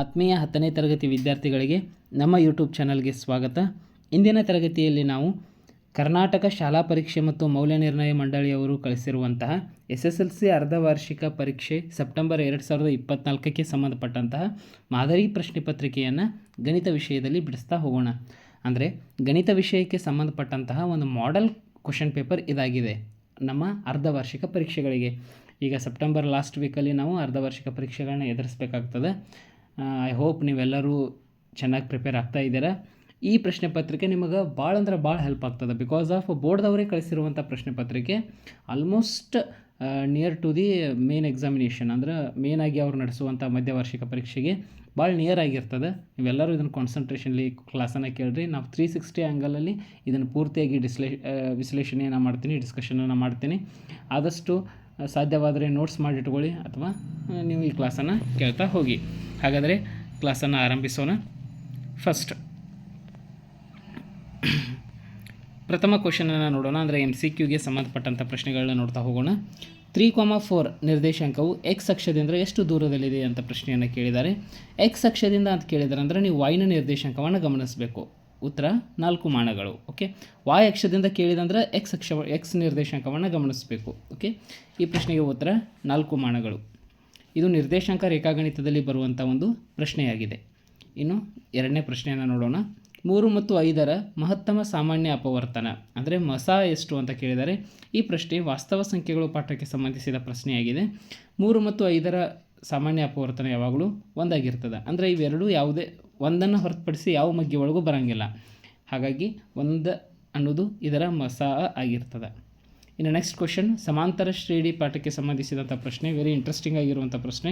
ಆತ್ಮೀಯ ಹತ್ತನೇ ತರಗತಿ ವಿದ್ಯಾರ್ಥಿಗಳಿಗೆ ನಮ್ಮ ಯೂಟ್ಯೂಬ್ ಚಾನಲ್ಗೆ ಸ್ವಾಗತ. ಇಂದಿನ ತರಗತಿಯಲ್ಲಿ ನಾವು ಕರ್ನಾಟಕ ಶಾಲಾ ಪರೀಕ್ಷೆ ಮತ್ತು ಮೌಲ್ಯ ನಿರ್ಣಯ ಮಂಡಳಿಯವರು ಕಳಿಸಿರುವಂತಹ ಎಸ್ ಎಸ್ ಎಲ್ ಸಿ ಅರ್ಧ ವಾರ್ಷಿಕ ಪರೀಕ್ಷೆ ಸೆಪ್ಟೆಂಬರ್ ಎರಡು ಸಾವಿರದ ಇಪ್ಪತ್ನಾಲ್ಕಕ್ಕೆ ಸಂಬಂಧಪಟ್ಟಂತಹ ಮಾದರಿ ಪ್ರಶ್ನೆ ಪತ್ರಿಕೆಯನ್ನು ಗಣಿತ ವಿಷಯದಲ್ಲಿ ಬಿಡಿಸ್ತಾ ಹೋಗೋಣ. ಅಂದರೆ ಗಣಿತ ವಿಷಯಕ್ಕೆ ಸಂಬಂಧಪಟ್ಟಂತಹ ಒಂದು ಮಾಡೆಲ್ ಕ್ವಶನ್ ಪೇಪರ್ ಇದಾಗಿದೆ ನಮ್ಮ ಅರ್ಧ ವಾರ್ಷಿಕ ಪರೀಕ್ಷೆಗಳಿಗೆ. ಈಗ ಸೆಪ್ಟೆಂಬರ್ ಲಾಸ್ಟ್ ವೀಕಲ್ಲಿ ನಾವು ಅರ್ಧ ವಾರ್ಷಿಕ ಪರೀಕ್ಷೆಗಳನ್ನ ಎದುರಿಸ್ಬೇಕಾಗ್ತದೆ. ಐ ಹೋಪ್ ನೀವೆಲ್ಲರೂ ಚೆನ್ನಾಗಿ ಪ್ರಿಪೇರ್ ಆಗ್ತಾ ಇದ್ದೀರಾ. ಈ ಪ್ರಶ್ನೆ ಪತ್ರಿಕೆ ನಿಮಗೆ ಭಾಳ ಅಂದ್ರೆ ಭಾಳ ಹೆಲ್ಪ್ ಆಗ್ತದೆ. ಬಿಕಾಸ್ ಆಫ್ ಬೋರ್ಡ್ದವರೇ ಕಳಿಸಿರುವಂಥ ಪ್ರಶ್ನೆ ಪತ್ರಿಕೆ almost near to the main examination ಅಂದ್ರೆ ಆಗಿ ಅವ್ರು ನಡೆಸುವಂಥ ಮಧ್ಯವಾರ್ಷಿಕ ಪರೀಕ್ಷೆಗೆ ಭಾಳ ನಿಯರ್ ಆಗಿರ್ತದೆ. ನೀವೆಲ್ಲರೂ ಇದನ್ನು ಕಾನ್ಸಂಟ್ರೇಷನ್ಲಿ ಕ್ಲಾಸನ್ನು ಕೇಳಿರಿ. ನಾವು ತ್ರೀ ಸಿಕ್ಸ್ಟಿ ಆ್ಯಂಗಲಲ್ಲಿ ಇದನ್ನು ಪೂರ್ತಿಯಾಗಿ ಡಿಸ್ಲೇ ವಿಶ್ಲೇಷಣೆಯನ್ನು ಮಾಡ್ತೀನಿ ಡಿಸ್ಕಷನನ್ನು ಮಾಡ್ತೀನಿ. ಆದಷ್ಟು ಸಾಧ್ಯವಾದರೆ ನೋಟ್ಸ್ ಮಾಡಿಟ್ಕೊಳ್ಳಿ ಅಥವಾ ನೀವು ಈ ಕ್ಲಾಸನ್ನು ಕೇಳ್ತಾ ಹೋಗಿ. ಹಾಗಾದರೆ ಕ್ಲಾಸನ್ನು ಆರಂಭಿಸೋಣ. ಫಸ್ಟ್ ಪ್ರಥಮ ಕ್ವಶನನ್ನು ನೋಡೋಣ. ಅಂದರೆ ಎಂ ಸಿ ಕ್ಯೂಗೆ ಸಂಬಂಧಪಟ್ಟಂಥ ಪ್ರಶ್ನೆಗಳನ್ನ ನೋಡ್ತಾ ಹೋಗೋಣ. ತ್ರೀ ಕಾಮ ಫೋರ್ ನಿರ್ದೇಶಾಂಕವು ಎಕ್ಸ್ ಅಕ್ಷದಿಂದ ಎಷ್ಟು ದೂರದಲ್ಲಿದೆ ಅಂತ ಪ್ರಶ್ನೆಯನ್ನು ಕೇಳಿದ್ದಾರೆ. ಎಕ್ಸ್ ಅಕ್ಷದಿಂದ ಅಂತ ಕೇಳಿದ್ದಾರೆ ಅಂದರೆ ನೀವು ವೈನ ನಿರ್ದೇಶಾಂಕವನ್ನು ಗಮನಿಸಬೇಕು. ಉತ್ತರ ನಾಲ್ಕು ಮಾಣಗಳು ಓಕೆ ವಾಯ್ ಅಕ್ಷದಿಂದ ಕೇಳಿದಂದ್ರೆ ಎಕ್ಸ್ ಅಕ್ಷ ಎಕ್ಸ್ ನಿರ್ದೇಶಾಂಕವನ್ನು ಗಮನಿಸಬೇಕು ಓಕೆ ಈ ಪ್ರಶ್ನೆಗೆ ಉತ್ತರ ನಾಲ್ಕು ಮಾಣಗಳು ಇದು ನಿರ್ದೇಶಾಂಕ ರೇಖಾಗಣಿತದಲ್ಲಿ ಬರುವಂಥ ಒಂದು ಪ್ರಶ್ನೆಯಾಗಿದೆ. ಇನ್ನು ಎರಡನೇ ಪ್ರಶ್ನೆಯನ್ನು ನೋಡೋಣ. ಮೂರು ಮತ್ತು ಐದರ ಮಹತ್ತಮ ಸಾಮಾನ್ಯ ಅಪವರ್ತನ, ಅಂದರೆ ಮಸ ಎಷ್ಟು ಅಂತ ಕೇಳಿದರೆ ಈ ಪ್ರಶ್ನೆ ವಾಸ್ತವ ಸಂಖ್ಯೆಗಳು ಪಾಠಕ್ಕೆ ಸಂಬಂಧಿಸಿದ ಪ್ರಶ್ನೆಯಾಗಿದೆ. ಮೂರು ಮತ್ತು ಐದರ ಸಾಮಾನ್ಯ ಅಪವರ್ತನ ಯಾವಾಗಲೂ ಒಂದಾಗಿರ್ತದೆ, ಅಂದರೆ ಇವೆರಡೂ ಯಾವುದೇ ಒಂದನ್ನು ಹೊರತುಪಡಿಸಿ ಯಾವ ಮಗ್ಗಿ ಒಳಗೂ ಬರೋಂಗಿಲ್ಲ. ಹಾಗಾಗಿ ಒಂದು ಅನ್ನೋದು ಇದರ ಮಸ ಆಗಿರ್ತದೆ. ಇನ್ನು ನೆಕ್ಸ್ಟ್ ಕ್ವಶನ್ ಸಮಾಂತರ ಶ್ರೇಣಿ ಪಾಠಕ್ಕೆ ಸಂಬಂಧಿಸಿದಂಥ ಪ್ರಶ್ನೆ ವೆರಿ ಇಂಟ್ರೆಸ್ಟಿಂಗ್ ಆಗಿರುವಂಥ ಪ್ರಶ್ನೆ.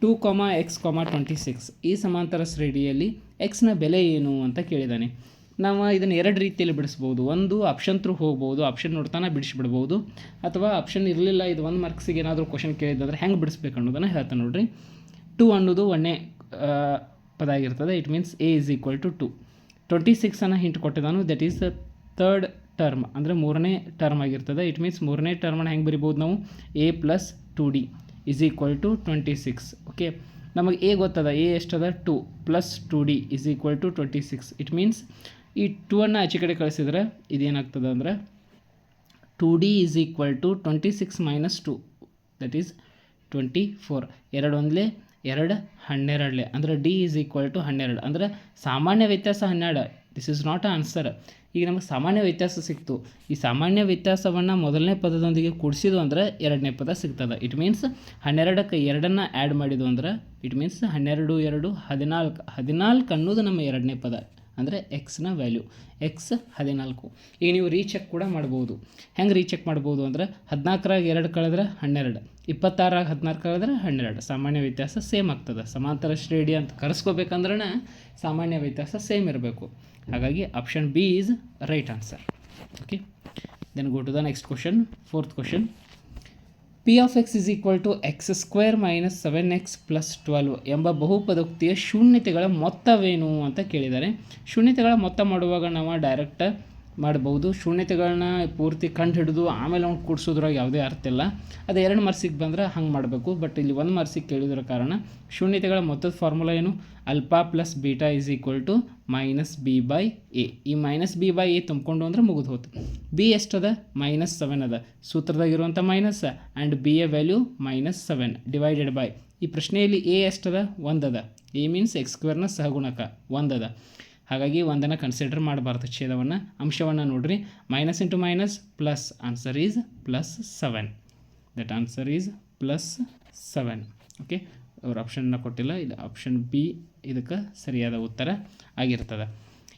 ಟೂ ಕಾಮ ಎಕ್ಸ್ ಕಾಮ ಟ್ವೆಂಟಿ ಸಿಕ್ಸ್ ಈ ಸಮಾಂತರ ಶ್ರೇಣಿಯಲ್ಲಿ ಎಕ್ಸ್ನ ಬೆಲೆ ಏನು ಅಂತ ಕೇಳಿದ್ದಾನೆ ನಾವು ಇದನ್ನು ಎರಡು ರೀತಿಯಲ್ಲಿ ಬಿಡಿಸ್ಬೋದು. ಒಂದು ಆಪ್ಷನ್ ಥ್ರೂ ಹೋಗ್ಬೋದು ಆಪ್ಷನ್ ನೋಡ್ತಾನೆ ಬಿಡಿಸ್ಬಿಡ್ಬೋದು. ಅಥವಾ ಆಪ್ಷನ್ ಇರಲಿಲ್ಲ ಇದು ಒಂದು ಮಾರ್ಕ್ಸಿಗೆ ಏನಾದರೂ ಕ್ವಶನ್ ಕೇಳಿದ್ದಂದ್ರೆ ಹೆಂಗೆ ಬಿಡಿಸ್ಬೇಕು ಅನ್ನೋದನ್ನು ಹೇಳ್ತಾನೆ ನೋಡಿರಿ. ಟೂ ಅನ್ನೋದು ಆ, ಪದ ಆಗಿರ್ತದೆ. It means A is equal to to twenty ಸಿಕ್ಸನ್ನು hint ಕೊಟ್ಟಿದ್ದಾನು. That is the third term ಅಂದರೆ ಮೂರನೇ ಟರ್ಮ್ ಆಗಿರ್ತದೆ. ಇಟ್ ಮೀನ್ಸ್ ಮೂರನೇ ಟರ್ಮನ್ನು ಹೆಂಗೆ ಬರಿಬೋದು ನಾವು? A plus two D is equal to twenty six okay ನಮಗೆ ಎ ಗೊತ್ತದ? A ಎಷ್ಟದ? Two plus two D is equal to twenty six it means ಈ ಟೂ ಅನ್ನು ಆಚೆ ಕಡೆ ಕಳಿಸಿದ್ರೆ ಇದೇನಾಗ್ತದೆ ಅಂದರೆ two D is equal to twenty six minus two that is twenty four ಎರಡು ಒಂದಲೇ ಎರಡು ಹನ್ನೆರಡಲೆ ಅಂದರೆ ಡಿ ಈಸ್ ಈಕ್ವಲ್ ಟು ಹನ್ನೆರಡು. ಅಂದರೆ ಸಾಮಾನ್ಯ ವ್ಯತ್ಯಾಸ ಹನ್ನೆರಡು. This is not a answer ಈಗ ನಮಗೆ ಸಾಮಾನ್ಯ ವ್ಯತ್ಯಾಸ ಸಿಕ್ತು. ಈ ಸಾಮಾನ್ಯ ವ್ಯತ್ಯಾಸವನ್ನು ಮೊದಲನೇ ಪದದೊಂದಿಗೆ ಕೂಡಿಸಿದು ಅಂದರೆ ಎರಡನೇ ಪದ ಸಿಗ್ತದೆ. ಇಟ್ ಮೀನ್ಸ್ ಹನ್ನೆರಡಕ್ಕೆ ಎರಡನ್ನು ಆ್ಯಡ್ ಮಾಡಿದ್ದು ಅಂದ್ರೆ ಇಟ್ ಮೀನ್ಸ್ ಹನ್ನೆರಡು, ಎರಡು, ಹದಿನಾಲ್ಕು. ಹದಿನಾಲ್ಕು ಅನ್ನೋದು ನಮ್ಮ ಎರಡನೇ ಪದ. ಅಂದರೆ ಎಕ್ಸ್ನ ವ್ಯಾಲ್ಯೂ ಎಕ್ಸ್ ಹದಿನಾಲ್ಕು. ಈಗ ನೀವು ರೀಚೆಕ್ ಕೂಡ ಮಾಡ್ಬೋದು. ಹೆಂಗೆ ರೀಚೆಕ್ ಮಾಡ್ಬೋದು ಅಂದರೆ ಹದಿನಾಲ್ಕರಾಗ ಎರಡು ಕಳೆದ್ರೆ ಹನ್ನೆರಡು. ಇಪ್ಪತ್ತಾರಾಗ ಹದಿನಾಲ್ಕು ಕಳೆದ್ರೆ ಹನ್ನೆರಡು. ಸಾಮಾನ್ಯ ವ್ಯತ್ಯಾಸ ಸೇಮ್ ಆಗ್ತದೆ. ಸಮಾಂತರ ಶ್ರೇಣಿ ಅಂತ ಕರೆಸ್ಕೋಬೇಕಂದ್ರೆ ಸಾಮಾನ್ಯ ವ್ಯತ್ಯಾಸ ಸೇಮ್ ಇರಬೇಕು. ಹಾಗಾಗಿ option B is right answer okay then go to the next question fourth question P of X is equal to X square minus seven X plus twelve ಎಂಬ ಬಹುಪದೋಕ್ತಿಯ ಶೂನ್ಯತೆಗಳ ಮೊತ್ತವೇನು ಅಂತ ಕೇಳಿದ್ದಾರೆ. ಶೂನ್ಯತೆಗಳ ಮೊತ್ತ ಮಾಡುವಾಗ ನಾವು ಡೈರೆಕ್ಟ್ ಮಾಡ್ಬೋದು ಶೂನ್ಯತೆಗಳನ್ನ ಪೂರ್ತಿ ಕಂಡು ಹಿಡಿದು ಆಮೇಲೆ ಅವ್ನು ಕೂಡಿಸೋದ್ರಾಗ ಯಾವುದೇ ಅರ್ಥ ಇಲ್ಲ. ಅದು ಎರಡು ಮಾರ್ಕ್ಸಿಗೆ ಬಂದರೆ ಹಂಗೆ ಮಾಡಬೇಕು. ಬಟ್ ಇಲ್ಲಿ ಒಂದು ಮಾರ್ಕ್ಸಿಗೆ ಕೇಳಿದ್ರ ಕಾರಣ ಶೂನ್ಯತೆಗಳ ಮೊತ್ತದ ಫಾರ್ಮುಲಾ ಏನು? Alpha plus beta is equal to minus B by A. ಈ ಮೈನಸ್ ಬಿ ಬೈ ಎ ತುಂಬಿಕೊಂಡು ಅಂದ್ರೆ ಮುಗಿದು ಹೋತು. ಬಿ ಎಷ್ಟದ? ಮೈನಸ್ ಸೆವೆನ್ ಅದ. ಸೂತ್ರದಾಗಿರುವಂಥ minus and B A value minus seven divided by. ಈ ಪ್ರಶ್ನೆಯಲ್ಲಿ ಎ ಎಷ್ಟದ? ಒಂದದ ಎ ಮೀನ್ಸ್ ಎಕ್ಸ್ ಸ್ಕ್ವೇರ್ನ ಸಹಗುಣಕ ಒಂದದ ಹಾಗಾಗಿ ಒಂದನ್ನು ಕನ್ಸಿಡರ್ ಮಾಡಬಾರ್ದು ಛೇದವನ್ನು. ಅಂಶವನ್ನು ನೋಡ್ರಿ. Minus into minus plus answer is plus seven that answer is plus seven okay ಅವ್ರು ಆಪ್ಷನ್ನ ಕೊಟ್ಟಿಲ್ಲ. ಇದು ಆಪ್ಷನ್ ಬಿ ಇದಕ್ಕೆ ಸರಿಯಾದ ಉತ್ತರ ಆಗಿರ್ತದೆ.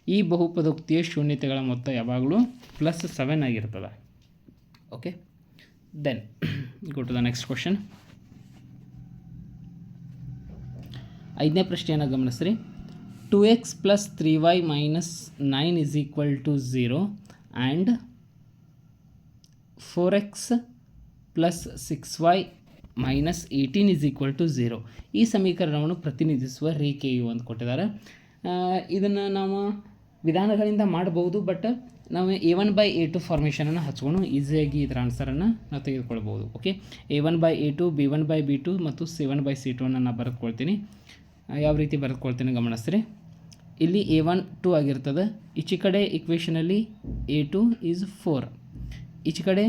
ಈ ಬಹುಪದೋಕ್ತಿಯ ಶೂನ್ಯತೆಗಳ ಮೊತ್ತ ಯಾವಾಗಲೂ ಪ್ಲಸ್ ಸೆವೆನ್ ಆಗಿರ್ತದೆ. Okay then go to the next question ಐದನೇ ಪ್ರಶ್ನೆಯನ್ನು ಗಮನಿಸ್ರಿ. Two X plus three Y minus nine is equal to zero and four X plus six Y minus eighteen is equal to zero ಈ ಸಮೀಕರಣವನ್ನು ಪ್ರತಿನಿಧಿಸುವ ರೇಖೆಯು ಅಂತ ಕೊಟ್ಟಿದ್ದಾರೆ. ಇದನ್ನು ನಾವು ವಿಧಾನಗಳಿಂದ ಮಾಡಬಹುದು ಬಟ್ ನಾವು A one by A two ಫಾರ್ಮೇಷನನ್ನು ಹಚ್ಕೊಂಡು ಈಸಿಯಾಗಿ ಇದರ ಆನ್ಸರನ್ನು ನಾವು ತೆಗೆದುಕೊಳ್ಬೋದು okay A one by A two B one by B two ಮತ್ತು C one by C two ನಾನು ಬರೆದುಕೊಳ್ತೀನಿ. ಯಾವ ರೀತಿ ಬರೆದುಕೊಳ್ತೀನಿ ಗಮನಿಸ್ರಿ. ಇಲ್ಲಿ ಎ ಒನ್ ಟು ಆಗಿರ್ತದೆ. ಈಚೆ ಕಡೆ ಇಕ್ವೇಷನಲ್ಲಿ ಎ ಟು ಈಸ್ ಫೋರ್ ಈಚೆ ಕಡೆ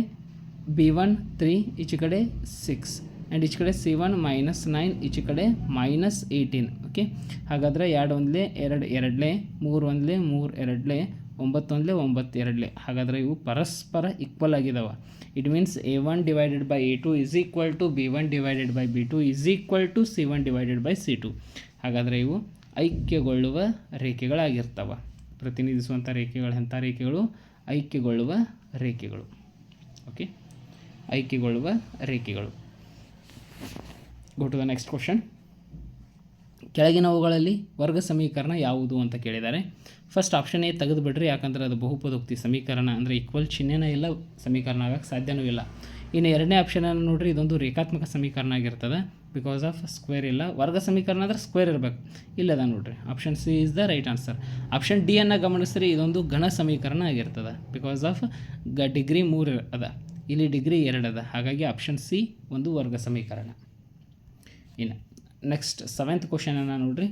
ಬಿ ಒನ್ ತ್ರೀ ಈಚೆ ಕಡೆ ಸಿಕ್ಸ್ ಆ್ಯಂಡ್ ಈಚೆ ಕಡೆ ಸಿ ಒನ್ ಮೈನಸ್ ನೈನ್ ಈಚೆ ಕಡೆ ಮೈನಸ್ ಏಯ್ಟೀನ್ ಓಕೆ ಹಾಗಾದರೆ ಎರಡು ಒಂದಲೇ ಎರಡು, ಎರಡಲೇ ಮೂರು ಒಂದಲೇ ಮೂರು, ಎರಡಲೇ ಒಂಬತ್ತೊಂದಲೇ ಒಂಬತ್ತು ಎರಡಲೇ. ಹಾಗಾದರೆ ಇವು ಪರಸ್ಪರ ಈಕ್ವಲ್ ಆಗಿದಾವ. It means A one divided by A two is equal to B one divided by B two is equal to C one divided by C two ಹಾಗಾದರೆ ಇವು ಐಕ್ಯಗೊಳ್ಳುವ ರೇಖೆಗಳಾಗಿರ್ತವೆ. ಪ್ರತಿನಿಧಿಸುವಂಥ ರೇಖೆಗಳು ಎಂಥ ರೇಖೆಗಳು? ಐಕ್ಯಗೊಳ್ಳುವ ರೇಖೆಗಳು. ಓಕೆ ಐಕ್ಯಗೊಳ್ಳುವ ರೇಖೆಗಳು. Go to the next question ಕೆಳಗಿನವುಗಳಲ್ಲಿ ವರ್ಗ ಸಮೀಕರಣ ಯಾವುದು ಅಂತ ಕೇಳಿದ್ದಾರೆ. ಫಸ್ಟ್ ಆಪ್ಷನ್ ಎ ತೆಗೆದುಬಿಡ್ರಿ ಬಿಡ್ರಿ, ಯಾಕಂದ್ರೆ ಅದು ಬಹುಪದೋಕ್ತಿ ಸಮೀಕರಣ, ಅಂದರೆ ಈಕ್ವಲ್ ಚಿಹ್ನೆನೇ ಇಲ್ಲ, ಸಮೀಕರಣ ಆಗಕ್ಕೆ ಸಾಧ್ಯವೂ ಇಲ್ಲ. ಇನ್ನು ಎರಡನೇ ಆಪ್ಷನನ್ನು ನೋಡಿರಿ, ಇದೊಂದು ರೇಖಾತ್ಮಕ ಸಮೀಕರಣ ಆಗಿರ್ತದೆ. ಬಿಕಾಸ್ ಆಫ್ ಸ್ಕ್ವೇರ್ ಇಲ್ಲ. ವರ್ಗ ಸಮೀಕರಣ ಅಂದ್ರೆ ಸ್ಕ್ವೇರ್ ಇರಬೇಕು. ಇಲ್ಲದ ನೋಡ್ರಿ. Option C is the right answer option D ಅನ್ನು ಗಮನಿಸ್ರಿ, ಇದೊಂದು ಘನ ಸಮೀಕರಣ ಆಗಿರ್ತದೆ. ಬಿಕಾಸ್ ಆಫ್ ಗ ಡಿಗ್ರಿ ಮೂರು ಅದ. ಇಲ್ಲಿ ಡಿಗ್ರಿ ಎರಡು ಅದ. ಹಾಗಾಗಿ ಆಪ್ಷನ್ ಸಿ ಒಂದು ವರ್ಗ ಸಮೀಕರಣ. ಇನ್ನು ನೆಕ್ಸ್ಟ್ ಸೆವೆಂತ್ ಕ್ವಶನನ್ನು ನೋಡ್ರಿ.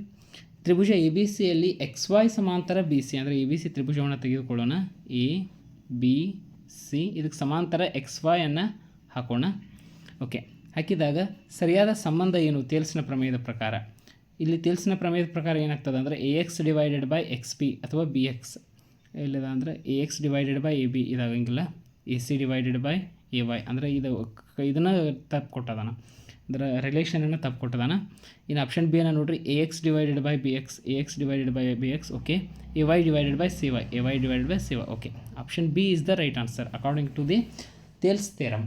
ತ್ರಿಭುಜ ಎ ಬಿ ಸಿಯಲ್ಲಿ ಎಕ್ಸ್ ವೈ ಸಮಾಂತರ ಬಿ ಸಿ ಅಂದರೆ ಎ ಬಿ ಸಿ ತ್ರಿಭುಜವನ್ನು ತೆಗೆದುಕೊಳ್ಳೋಣ. ಎ ಬಿ ಸಿ ಇದಕ್ಕೆ ಸಮಾಂತರ ಎಕ್ಸ್ ವೈ ಅನ್ನು ಹಾಕೋಣ. ಓಕೆ ಹಾಕಿದಾಗ ಸರಿಯಾದ ಸಂಬಂಧ ಏನು ತೇಲ್ಸಿನ ಪ್ರಮೇಯದ ಪ್ರಕಾರ? ಇಲ್ಲಿ ತೇಲ್ಸಿನ ಪ್ರಮೇಯದ ಪ್ರಕಾರ ಏನಾಗ್ತದೆ ಅಂದರೆ A X divided by X P ಅಥವಾ ಬಿ ಎಕ್ಸ್ ಇಲ್ಲದ ಅಂದರೆ A X divided by A B ಇದಾಗಂಗಿಲ್ಲ. A C divided by A Y ಅಂದರೆ ಇದು ಇದನ್ನು ತಪ್ಪು ಕೊಟ್ಟದಾನ. ಅದರ ರಿಲೇಷನನ್ನು ತಪ್ಪು ಕೊಟ್ಟದಾನ. ಇನ್ನು ಆಪ್ಷನ್ ಬಿ ಅನ್ನು ನೋಡ್ರಿ A X divided by B X A X divided by B X okay A Y divided by C Y A Y divided by C Y okay option B is the right answer according to the Thales theorem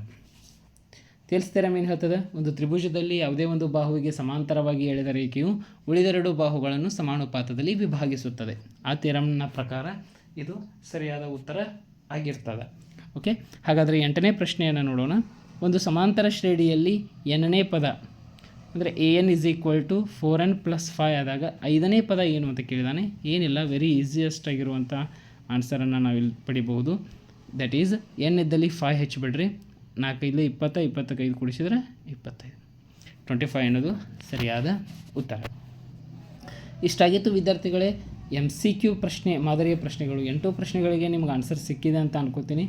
Thales theorem ಏನು ಹೇಳ್ತದೆ? ಒಂದು ತ್ರಿಭುಜದಲ್ಲಿ ಯಾವುದೇ ಒಂದು ಬಾಹುವಿಗೆ ಸಮಾಂತರವಾಗಿ ಎಳೆದ ರೇಖೆಯು ಉಳಿದೆರಡು ಬಾಹುಗಳನ್ನು ಸಮಾನುಪಾತದಲ್ಲಿ ವಿಭಾಗಿಸುತ್ತದೆ. ಆ ತೀರಂನ ಪ್ರಕಾರ ಇದು ಸರಿಯಾದ ಉತ್ತರ ಆಗಿರ್ತದೆ. ಓಕೆ? ಹಾಗಾದರೆ ಎಂಟನೇ ಪ್ರಶ್ನೆಯನ್ನು ನೋಡೋಣ. ಒಂದು ಸಮಾಂತರ ಶ್ರೇಣಿಯಲ್ಲಿ ಎನ್ನನೇ ಪದ, ಅಂದರೆ A N is equal to four N plus five ಆದಾಗ ಐದನೇ ಪದ ಏನು ಅಂತ ಕೇಳಿದಾನೆ? ಏನಿಲ್ಲ, ವೆರಿ ಈಸಿಯೆಸ್ಟ್ ಆಗಿರುವಂಥ ಆನ್ಸರನ್ನು ಇಲ್ಲಿ ಪಡಿಬಹುದು. ದಟ್ ಈಸ್ ಎನ್ ಇದ್ದಲ್ಲಿ ಫೈವ್ ಹೆಚ್ಚಿಬಿಡ್ರಿ ನಾಲ್ಕೈದು ಇಪ್ಪತ್ತ ಇಪ್ಪತ್ತೈದು ಕೂಡಿಸಿದ್ರೆ ಇಪ್ಪತ್ತೈದು. ಟ್ವೆಂಟಿ ಫೈವ್ ಅನ್ನೋದು ಸರಿಯಾದ ಉತ್ತರ. ಇಷ್ಟಾಗಿತ್ತು ವಿದ್ಯಾರ್ಥಿಗಳೇ ಎಂ ಸಿ ಕ್ಯೂ ಪ್ರಶ್ನೆ, ಮಾದರಿಯ ಪ್ರಶ್ನೆಗಳು. ಎಂಟು ಪ್ರಶ್ನೆಗಳಿಗೆ ನಿಮ್ಗೆ ಆನ್ಸರ್ ಸಿಕ್ಕಿದೆ ಅಂತ ಅನ್ಕೋತೀನಿ.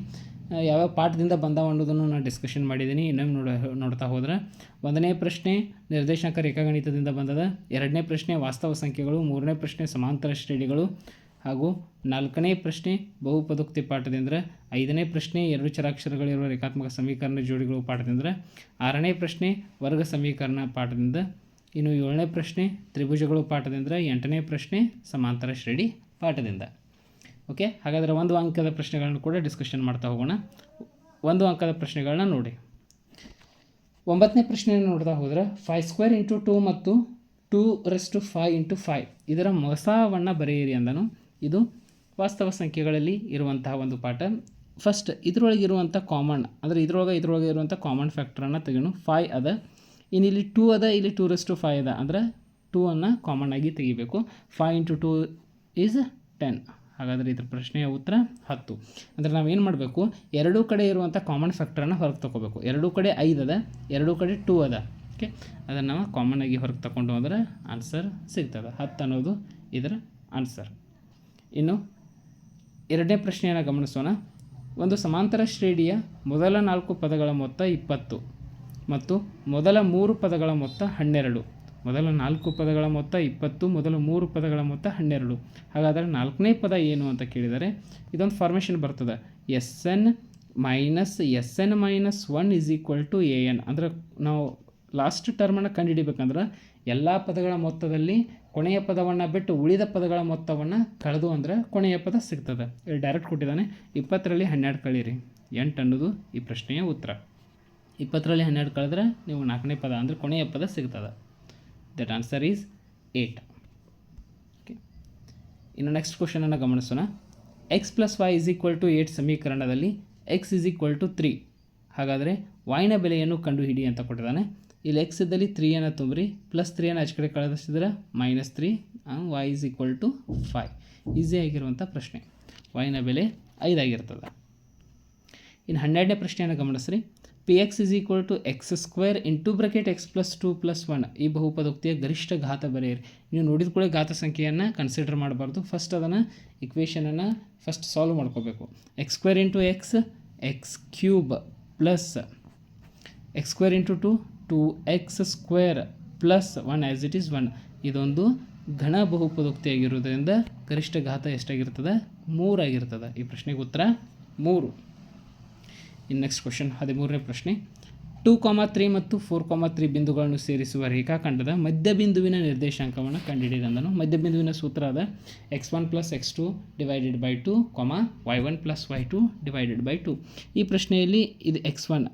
ಯಾವ್ಯಾವ ಪಾಠದಿಂದ ಬಂದಾವ ಅನ್ನೋದನ್ನು ನಾನು ಡಿಸ್ಕಷನ್ ಮಾಡಿದ್ದೀನಿ. ಇನ್ನೊಮ್ಮೆ ನೋಡ, ನೋಡ್ತಾ ಹೋದ್ರೆ, ಒಂದನೇ ಪ್ರಶ್ನೆ ನಿರ್ದೇಶಾಂಕ ರೇಖಾಗಣಿತದಿಂದ ಬಂದದ. ಎರಡನೇ ಪ್ರಶ್ನೆ ವಾಸ್ತವ ಸಂಖ್ಯೆಗಳು. ಮೂರನೇ ಪ್ರಶ್ನೆ ಸಮಾಂತರ ಶ್ರೇಣಿಗಳು. ಹಾಗೂ ನಾಲ್ಕನೇ ಪ್ರಶ್ನೆ ಬಹುಪದೋಕ್ತಿ ಪಾಠದಿಂದ ಐದನೇ ಪ್ರಶ್ನೆ ಎರಡು ಚರಾಕ್ಷರಗಳಿರುವ ರೇಖಾತ್ಮಕ ಸಮೀಕರಣ ಜೋಡಿಗಳು ಪಾಠದಿಂದ ಆರನೇ ಪ್ರಶ್ನೆ ವರ್ಗ ಸಮೀಕರಣ ಪಾಠದಿಂದ ಇನ್ನು ಏಳನೇ ಪ್ರಶ್ನೆ ತ್ರಿಭುಜಗಳು ಪಾಠದಿಂದ ಎಂಟನೇ ಪ್ರಶ್ನೆ ಸಮಾಂತರ ಶ್ರೇಣಿ ಪಾಠದಿಂದ. ಓಕೆ ಹಾಗಾದರೆ ಒಂದು ಅಂಕದ ಪ್ರಶ್ನೆಗಳನ್ನು ಕೂಡ ಡಿಸ್ಕಷನ್ ಮಾಡ್ತಾ ಹೋಗೋಣ. ಒಂದು ಅಂಕದ ಪ್ರಶ್ನೆಗಳನ್ನ ನೋಡಿ. ಒಂಬತ್ತನೇ ಪ್ರಶ್ನೆಯನ್ನು ನೋಡ್ತಾ ಹೋದರೆ ಫೈವ್ ಸ್ಕ್ವೇರ್ ಇಂಟು ಟೂ ಮತ್ತು two raise to five into five ಇದರ ಮೊಸವನ್ನು ಬರೆಯಿರಿ ಅಂದನು. ಇದು ವಾಸ್ತವ ಸಂಖ್ಯೆಗಳಲ್ಲಿ ಇರುವಂತಹ ಒಂದು ಪಾಠ. ಫಸ್ಟ್ ಇದರೊಳಗೆ ಇರುವಂಥ ಕಾಮನ್ ಅಂದರೆ ಇದರೊಳಗೆ ಇದ್ರೊಳಗೆ ಇರುವಂಥ ಕಾಮನ್ ಫ್ಯಾಕ್ಟ್ರನ್ನು ತೆಗೆನು ಫೈ ಅದ. ಇನ್ನು ಇಲ್ಲಿ ಟೂ ಅದ, ಇಲ್ಲಿ ಟೂ ರೆಸ್ ಟು ಫೈ ಅದ. ಅಂದರೆ ಟೂ ಅನ್ನು ಕಾಮನ್ ಆಗಿ ತೆಗಿಬೇಕು. Five into two is ten ಹಾಗಾದರೆ ಇದ್ರ ಪ್ರಶ್ನೆಯ ಉತ್ತರ ಹತ್ತು. ಅಂದರೆ ನಾವೇನು ಮಾಡಬೇಕು? ಎರಡೂ ಕಡೆ ಇರುವಂಥ ಕಾಮನ್ ಫ್ಯಾಕ್ಟ್ರನ್ನು ಹೊರಗೆ ತಗೋಬೇಕು ಎರಡೂ ಕಡೆ ಐದು ಅದ, ಎರಡೂ ಕಡೆ ಟೂ ಅದ. ಓಕೆ ಅದನ್ನು ನಾವು ಕಾಮನ್ ಆಗಿ ಹೊರಗೆ ತಗೊಂಡು ಹೋದರೆ ಆನ್ಸರ್ ಸಿಗ್ತದೆ. ಹತ್ತು ಅನ್ನೋದು ಇದರ ಆನ್ಸರ್ ಇನ್ನು ಎರಡನೇ ಪ್ರಶ್ನೆಯನ್ನು ಗಮನಿಸೋಣ. ಒಂದು ಸಮಾಂತರ ಶ್ರೇಣಿಯ ಮೊದಲ ನಾಲ್ಕು ಪದಗಳ ಮೊತ್ತ ಇಪ್ಪತ್ತು ಮತ್ತು ಮೊದಲ ಮೂರು ಪದಗಳ ಮೊತ್ತ ಹನ್ನೆರಡು. ಮೊದಲ ನಾಲ್ಕು ಪದಗಳ ಮೊತ್ತ ಇಪ್ಪತ್ತು, ಮೊದಲ ಮೂರು ಪದಗಳ ಮೊತ್ತ ಹನ್ನೆರಡು. ಹಾಗಾದರೆ ನಾಲ್ಕನೇ ಪದ ಏನು ಅಂತ ಕೇಳಿದರೆ ಇದೊಂದು ಫಾರ್ಮೇಷನ್ ಬರ್ತದೆ. S N minus S N minus one is equal to A N ಅಂದರೆ ನಾವು ಲಾಸ್ಟ್ ಟರ್ಮನ್ನು ಕಂಡುಹಿಡಿಬೇಕಂದ್ರೆ ಎಲ್ಲ ಪದಗಳ ಮೊತ್ತದಲ್ಲಿ ಕೊನೆಯ ಪದವನ್ನು ಬಿಟ್ಟು ಉಳಿದ ಪದಗಳ ಮೊತ್ತವನ್ನು ಕಳೆದು ಅಂದರೆ ಕೊನೆಯ ಪದ ಸಿಗ್ತದೆ. ಇಲ್ಲಿ ಡೈರೆಕ್ಟ್ ಕೊಟ್ಟಿದ್ದಾನೆ, ಇಪ್ಪತ್ತರಲ್ಲಿ ಹನ್ನೆರಡು ಕಳೀರಿ. ಎಂಟು ಅನ್ನೋದು ಈ ಪ್ರಶ್ನೆಯ ಉತ್ತರ. ಇಪ್ಪತ್ತರಲ್ಲಿ ಹನ್ನೆರಡು ಕಳೆದ್ರೆ ನೀವು ನಾಲ್ಕನೇ ಪದ ಅಂದರೆ ಕೊನೆಯ ಪದ ಸಿಗ್ತದೆ. That answer is eight okay ಇನ್ನು ನೆಕ್ಸ್ಟ್ ಕ್ವಶನನ್ನು ಗಮನಿಸೋಣ. X plus Y is equal to eight ಸಮೀಕರಣದಲ್ಲಿ X is equal to three ಹಾಗಾದರೆ ವಾಯಿನ ಬೆಲೆಯನ್ನು ಕಂಡುಹಿಡಿ ಅಂತ ಕೊಟ್ಟಿದ್ದಾನೆ. ಇಲ್ಲಿ ಎಕ್ಸ್ ಇದ್ದಲ್ಲಿ ತ್ರೀಯನ್ನು ತುಂಬ್ರಿ ಪ್ಲಸ್ ತ್ರೀಯನ್ನು ಆಚೆ ಕಡೆ ಕಳಿಸಿದ್ರೆ minus three Y is equal to five easy ಆಗಿರುವಂಥ ಪ್ರಶ್ನೆ. ವೈನ ಬೆಲೆ ಐದಾಗಿರ್ತದೆ ಇನ್ನು ಹನ್ನೆರಡನೇ ಪ್ರಶ್ನೆಯನ್ನು ಗಮನಿಸ್ರಿ. P X is equal to X square into bracket X plus two plus one ಈ ಬಹುಪದೋಕ್ತಿಯ ಗರಿಷ್ಠ ಘಾತ ಬರೆಯಿರಿ ನೀವು ನೋಡಿದ ಕೂಡ ಘಾತ ಸಂಖ್ಯೆಯನ್ನು ಕನ್ಸಿಡರ್ ಮಾಡಬಾರ್ದು. ಫಸ್ಟ್ ಅದನ್ನು ಇಕ್ವೇಷನನ್ನು ಫಸ್ಟ್ ಸಾಲ್ವ್ ಮಾಡ್ಕೋಬೇಕು. X square into X X cube plus X square into two two X square plus one as it is one ಇದೊಂದು ಘನ ಬಹುಪದೋಕ್ತಿಯಾಗಿರುವುದರಿಂದ ಗರಿಷ್ಠ ಘಾತ ಎಷ್ಟಾಗಿರ್ತದೆ? ಮೂರಾಗಿರ್ತದೆ ಈ ಪ್ರಶ್ನೆಗೆ ಉತ್ತರ ಮೂರು. ಇನ್ನು ನೆಕ್ಸ್ಟ್ ಕ್ವಶನ್ ಹದಿಮೂರನೇ ಪ್ರಶ್ನೆ. ಟೂ ಕಾಮ ತ್ರೀ ಮತ್ತು ಫೋರ್ ಕಾಮ ತ್ರೀ ಬಿಂದುಗಳನ್ನು ಸೇರಿಸುವ ರೇಖಾಖಂಡದ ಮಧ್ಯಬಿಂದುವಿನ ನಿರ್ದೇಶಾಂಕವನ್ನು ಕಂಡುಹಿಡಿಯಿರಿ ಅಂದನು. ಮಧ್ಯಬಿಂದುವಿನ ಸೂತ್ರ ಅದ X one plus X two divided by two comma Y one plus Y two divided by two ಈ ಪ್ರಶ್ನೆಯಲ್ಲಿ ಇದು ಎಕ್ಸ್ ಒನ್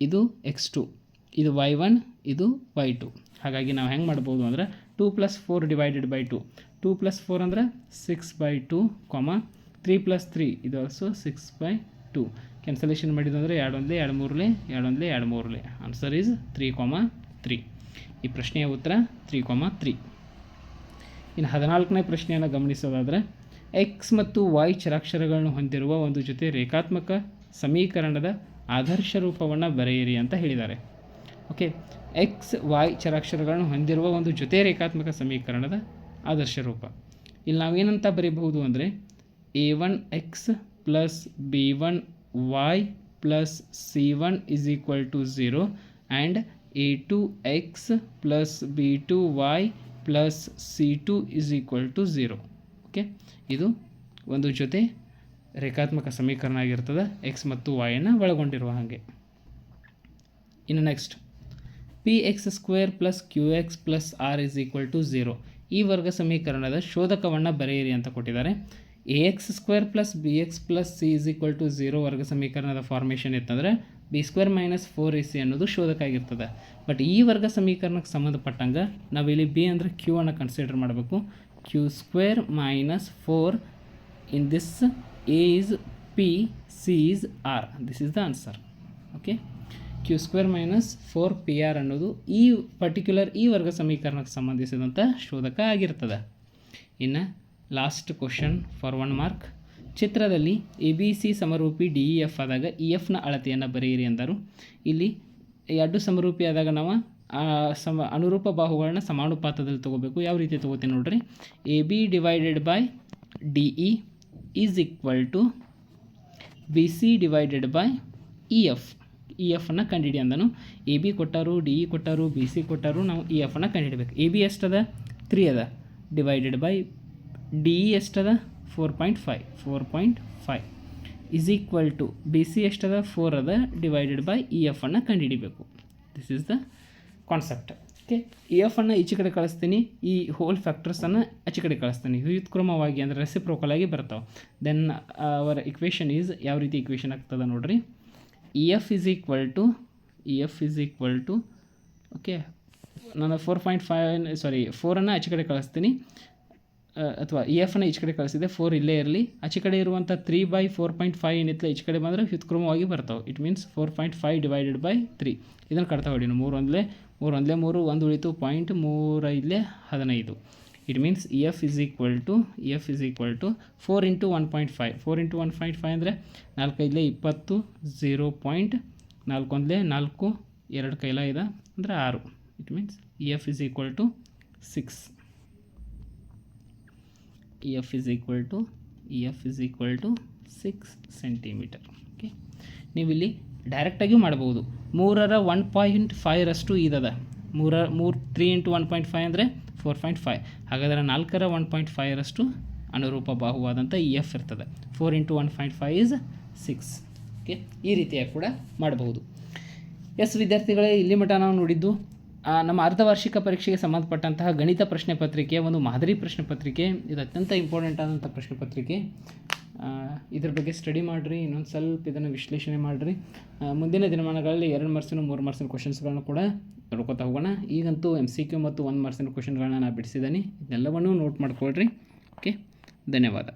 ಇದು ಎಕ್ಸ್ ಟು ಇದು ವೈ ಒನ್ ಇದು ವೈ ಟು ಹಾಗಾಗಿ ನಾವು ಹೆಂಗೆ ಮಾಡ್ಬೋದು ಅಂದರೆ two plus four divided by two two plus four ಅಂದರೆ six by two comma three plus three ಇದು also six by two cancellation ಮಾಡಿದಂದರೆ ಎರಡು ಒಂದಲೇ ಎರಡು ಮೂರಲೇ, ಎರಡು ಒಂದಲೇ ಎರಡು ಮೂರಲೇ. Answer is three comma three ಈ ಪ್ರಶ್ನೆಯ ಉತ್ತರ ತ್ರೀ ಕಾಮ ತ್ರೀ ಇನ್ನು ಹದಿನಾಲ್ಕನೇ ಪ್ರಶ್ನೆಯನ್ನು ಗಮನಿಸೋದಾದರೆ ಎಕ್ಸ್ ಮತ್ತು ವೈ ಚರಾಕ್ಷರಗಳನ್ನು ಹೊಂದಿರುವ ಒಂದು ಜೊತೆ ರೇಖಾತ್ಮಕ ಸಮೀಕರಣದ ಆದರ್ಶ ರೂಪವನ್ನು ಬರೆಯಿರಿ ಅಂತ ಹೇಳಿದ್ದಾರೆ. ಓಕೆ ಎಕ್ಸ್ ವೈ ಚರಾಕ್ಷರಗಳನ್ನು ಹೊಂದಿರುವ ಒಂದು ಜೊತೆ ರೇಖಾತ್ಮಕ ಸಮೀಕರಣದ ಆದರ್ಶ ರೂಪ. ಇಲ್ಲಿ ನಾವೇನಂತ ಬರೀಬಹುದು ಅಂದರೆ A one X plus B one Y plus C one is equal to zero and A two X plus B two Y plus C two is equal to zero okay ಇದು ಒಂದು ಜೊತೆ ರೇಖಾತ್ಮಕ ಸಮೀಕರಣ ಆಗಿರ್ತದೆ ಎಕ್ಸ್ ಮತ್ತು ವೈಯನ್ನು ಒಳಗೊಂಡಿರುವ ಹಾಗೆ. ಇನ್ನು next P X square plus Q X plus R is equal to zero ಈ ವರ್ಗ ಸಮೀಕರಣದ ಶೋಧಕವನ್ನು ಬರೆಯಿರಿ ಅಂತ ಕೊಟ್ಟಿದ್ದಾರೆ. A X square plus B X plus C is equal to zero ವರ್ಗ ಸಮೀಕರಣದ ಫಾರ್ಮೇಷನ್ ಇತ್ತಂದರೆ B square minus four A C ಅನ್ನೋದು ಶೋಧಕ ಆಗಿರ್ತದೆ. ಬಟ್ ಈ ವರ್ಗ ಸಮೀಕರಣಕ್ಕೆ ಸಂಬಂಧಪಟ್ಟಂಗೆ ನಾವಿಲ್ಲಿ ಬಿ ಅಂದರೆ ಕ್ಯೂ ಅನ್ನು ಕನ್ಸಿಡರ್ ಮಾಡಬೇಕು. Q square minus four in this A is P C is R this is the answer okay Q square minus four P R ಅನ್ನೋದು ಈ ಪರ್ಟಿಕ್ಯುಲರ್ ಈ ವರ್ಗ ಸಮೀಕರಣಕ್ಕೆ ಸಂಬಂಧಿಸಿದಂಥ ಶೋಧಕ ಆಗಿರ್ತದೆ. ಇನ್ನು last question for one mark ಚಿತ್ರದಲ್ಲಿ ಎ ಬಿ ಸಿ ಸಮರೂಪಿ ಡಿ ಇ ಎಫ್ ಆದಾಗ ಇ ಎಫ್ನ ಅಳತೆಯನ್ನು ಬರೆಯಿರಿ ಅಂದರು ಇಲ್ಲಿ ಎರಡು ಸಮರೂಪಿ ಆದಾಗ ನಾವು ಸಮ, ಅನುರೂಪ ಬಾಹುಗಳನ್ನ ಸಮಾನುಪಾತದಲ್ಲಿ ತೊಗೋಬೇಕು. ಯಾವ ರೀತಿ ತೊಗೋತೀನಿ ನೋಡ್ರಿ. A B divided by D E is equal to B C divided by E F E ಎಫನ್ನು ಕಂಡುಹಿಡಿ ಅಂದನು. ಎ ಬಿ ಕೊಟ್ಟರು ಡಿ ಇ ಕೊಟ್ಟರು ಬಿ ಸಿ ಕೊಟ್ಟರು, ನಾವು ಇ ಎಫನ್ನು ಕಂಡುಹಿಡಬೇಕು. ಎ ಬಿ ಎಷ್ಟದ? ತ್ರೀ ಅದ. Divided by D E ಎಷ್ಟದ? Four point five four point five is equal to B C ಎಷ್ಟದ? Four ಅದ. ಡಿವೈಡೆಡ್ ಬೈ ಇ ಎಫನ್ನು ಕಂಡುಹಿಡಿಬೇಕು. This is the concept okay E ಎಫನ್ನು ಈಚೆ ಕಡೆ ಕಳಿಸ್ತೀನಿ. ಈ ಹೋಲ್ ಫ್ಯಾಕ್ಟರ್ಸನ್ನು ಆಚೆ ಕಡೆ ಕಳಿಸ್ತೀನಿ. ವ್ಯುತ್ಕ್ರಮವಾಗಿ ಅಂದರೆ ರೆಸಿಪ್ರೋಕಲ್ ಆಗಿ ಬರ್ತಾವೆ. ದೆನ್ ಅವರ್ ಇಕ್ವೇಷನ್ ಈಸ್ ಯಾವ ರೀತಿ ಇಕ್ವೇಷನ್ ಆಗ್ತದೆ ನೋಡ್ರಿ? E F is equal to E F is equal to okay ನಾನು ಫೋರ್ ಪಾಯಿಂಟ್ ಫೈವ್ ಸಾರಿ ಫೋರನ್ನು ಆಚೆ ಕಡೆ ಕಳಿಸ್ತೀನಿ. ಅಥವಾ ಇ ಎಫ್ನ ಈಚೆ ಕಡೆ ಕಳಿಸಿದೆ ಫೋರ್ ಇಲ್ಲೇ ಇರಲಿ. ಆಚೆ ಕಡೆ ಇರುವಂಥ three by four point five ಏನಿತ್ತು ಈಚೆ ಕಡೆ ಬಂದರೆ ವ್ಯುತ್ಕ್ರಮವಾಗಿ ಬರ್ತಾವೆ. It means four point five divided by three ಇದನ್ನು ಕಡ್ತಾ ಹೊಡಿ ಮೂರು ಒಂದಲೇ ಮೂರು ಒಂದಲೇ ಮೂರು, ಒಂದು ಉಳಿತು ಪಾಯಿಂಟ್ ಮೂರೈದಲೇ ಹದಿನೈದು. It means E F is equal to E F is equal to four into one point five four into one point five ಅಂದರೆ ನಾಲ್ಕೈದಲೇ ಇಪ್ಪತ್ತು ಝೀರೋ ಪಾಯಿಂಟ್ ನಾಲ್ಕೊಂದಲೇ ನಾಲ್ಕು, ಎರಡು ಕೈಲ ಇದೆ ಅಂದರೆ ಆರು. It means E F is equal to six E F is equal to E F is equal to six centimetre okay ನೀವಿಲ್ಲಿ ಡೈರೆಕ್ಟಾಗಿಯೂ ಮಾಡ್ಬೋದು. ಮೂರರ ಒನ್ ಪಾಯಿಂಟ್ ಫೈವ್ರಷ್ಟು ಇದದ. ಮೂರ, ಮೂರು three into one point five ಅಂದರೆ ಫೋರ್ ಪಾಯಿಂಟ್ ಫೈವ್ ಹಾಗಾದರೆ ನಾಲ್ಕರ ಒನ್ ಪಾಯಿಂಟ್ ಫೈವ್ರಷ್ಟು ಅನುರೂಪ ಬಾಹುವಾದಂಥ ಇ ಎಫ್ ಇರ್ತದೆ. Four into one point five is six okay ಈ ರೀತಿಯಾಗಿ ಕೂಡ ಮಾಡಬಹುದು. ಎಸ್ ವಿದ್ಯಾರ್ಥಿಗಳೇ, ಇಲ್ಲಿ ಮಟ್ಟ ನಾವು ನೋಡಿದ್ದು ನಮ್ಮ ಅರ್ಧವಾರ್ಷಿಕ ಪರೀಕ್ಷೆಗೆ ಸಂಬಂಧಪಟ್ಟಂತಹ ಗಣಿತ ಪ್ರಶ್ನೆ ಪತ್ರಿಕೆ, ಒಂದು ಮಾದರಿ ಪ್ರಶ್ನೆ ಪತ್ರಿಕೆ, ಇದು ಅತ್ಯಂತ ಇಂಪಾರ್ಟೆಂಟ್ ಆದಂಥ ಪ್ರಶ್ನೆ ಪತ್ರಿಕೆ. ಇದ್ರ ಬಗ್ಗೆ ಸ್ಟಡಿ ಮಾಡಿರಿ, ಇನ್ನೊಂದು ಸ್ವಲ್ಪ ಇದನ್ನು ವಿಶ್ಲೇಷಣೆ ಮಾಡಿರಿ. ಮುಂದಿನ ದಿನಮಾನಗಳಲ್ಲಿ ಎರಡು ಮಾರ್ಕ್ಸಿನ ಮೂರು ಮಾರ್ಸಿನ ಕ್ವಶನ್ಸ್ಗಳನ್ನು ಕೂಡ ನೋಡ್ಕೊತಾ ಹೋಗೋಣ. ಈಗಂತೂ ಎಂ ಸಿ ಕ್ಯೂ ಮತ್ತು ಒಂದು ಮಾರ್ಸಿನ ಕ್ವಶನ್ಗಳನ್ನ ನಾನು ಬಿಡಿಸಿದ್ದೀನಿ ಇದೆಲ್ಲವನ್ನೂ ನೋಟ್ ಮಾಡ್ಕೊಳ್ರಿ. ಓಕೆ ಧನ್ಯವಾದ.